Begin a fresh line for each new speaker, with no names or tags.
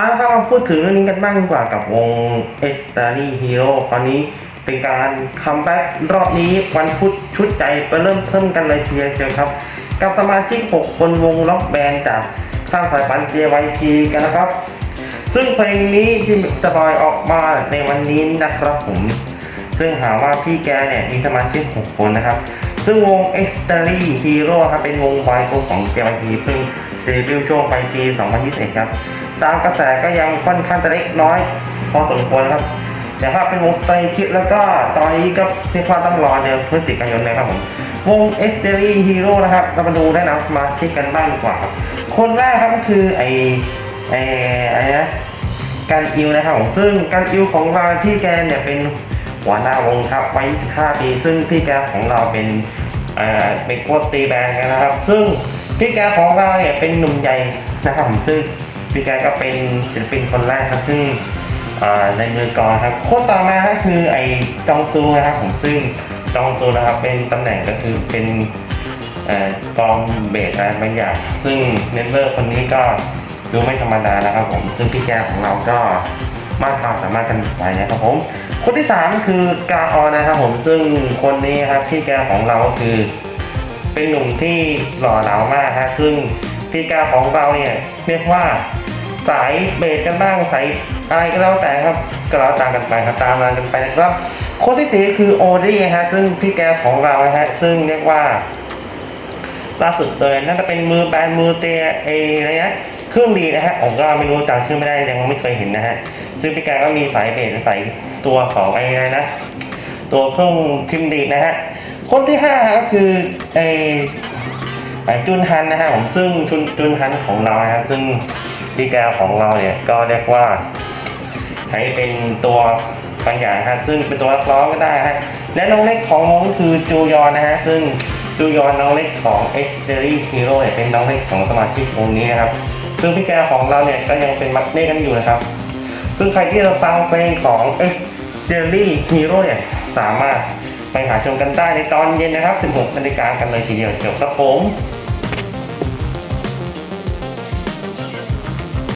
เอาละครับมาพูดถึงเรื่องนี้กันบ้างดีกว่ากับวง e x t r a r y Hero คราวนี้เป็นการคัมแบ็กรอบนี้วันพุธชุดใจไปเริ่มเพิ่มกันเลยทีเดียวเชียวครับ กับสมาชิก 6 คนวงล็อกแบนด์จากข้างสายปัน JYP กันนะครับ ซึ่งเพลงนี้ที่จะปล่อยออกมาในวันนี้นะครับผม ซึ่งหาว่าพี่แกเนี่ยมีสมาชิก 6 คนนะครับ ซึ่งวง e x t r a r y Hero ครับเป็นวงบอยกรุ๊ปของ JYP เพิ่งเดบิวต์ช่วงปลายปี 2021 ครับ ตามกระแสก็ยังค่อนข้างจะเล็กน้อย พอสมควรนะครับแต่ถ้าเป็นวงสไตล์คิดแล้วก็ตอนนี้ก็เรียกว่าต้องรอเดือนพฤศจิกายนเลยครับผมวง e x t r a r y Hero นะครับ เรามาดูได้นำสมาชิกกันบ้างดีกว่าครับคนแรกครับก็คือไอไออะไรนะการอิวนะครับผมซึ่งการอิวของเราที่แกเนี่ยเป็นหัวหน้าวงครับไวัย25ปีซึ่งพี่แกของเราเป็นเอ่อเป็นโค้ชตีแบนกันนะครับ ซึ่งพี่แกของเราเนี่ยเป็นหนุ่มใหญ่นะครับผมซึ่ง พี่แกก็เป็นศิลปินคนแรกครับซึ่งในมือกลองครับโค้ชต่อมาก็คือไอ้จองซูนะครับผมซึ่งจองซูนะครับเป็นตำแหน่งก็คือเป็นกองเบสอะไรบางอย่าง ซึ่งเนเวอร์คนนี้ก็ดูไม่ธรรมดานะครับผมซึ่งพี่แกของเราก็มากความสามารถกันไปนะครับผมคนที่สามคือกาออนะครับผมซึ่งคนนี้ครับพี่แกของเราก็คือ เป็นหนุ่มที่หล่อเหลามากฮะซึ่งพี่แกของเราเนี่ยเรียกว่า สายเบสกันบ้างสายอะไรก็แล้วแต่ครับก็แล้วตามกันไปครับตามมากันไปนะครับคนที่สี่คือโอดี้ฮะซึ่งพี่แกของเรานะฮะซึ่งเรียกว่าล่าสุดเลยน่าจะเป็นมือแบนมือเตะเออะไรนะเครื่องดีนะฮะผมก็ไม่รู้จำชื่อไม่ได้ยังไม่เคยเห็นนะฮะซึ่งพี่แกก็มีสายเบสใส่ตัวของไอ้นะ ตัวเครื่องพิมพ์ดีนะฮะคนที่ห้าก็คือไอ้จุนฮันนะฮะผมซึ่งจุนจุนฮันของเรานะฮะซึ่ง พี่แกของเราเนี่ยก็เรียกว่า ใช้เป็นตัวบางอย่างฮะซึ่งเป็นตัวนักร้องก็ได้ฮะและน้องเล็กของวงก็คือจูยอนนะฮะซึ่งจูยอนน้องเล็กของ X Series Hero เนี่ยเป็นน้องเล็กของสมาชิกวงนี้นะครับ ซึ่งพี่แกของเราเนี่ยก็ยังเป็นมัดเน่กันอยู่นะครับ ซึ่งใครที่เราฟังเพลงของ X Series Hero เนี่ยสามารถไปหาชมกันได้ในตอนเย็นนะครับ 16นาฬิกากันเลยทีเดียวเชียวครับผม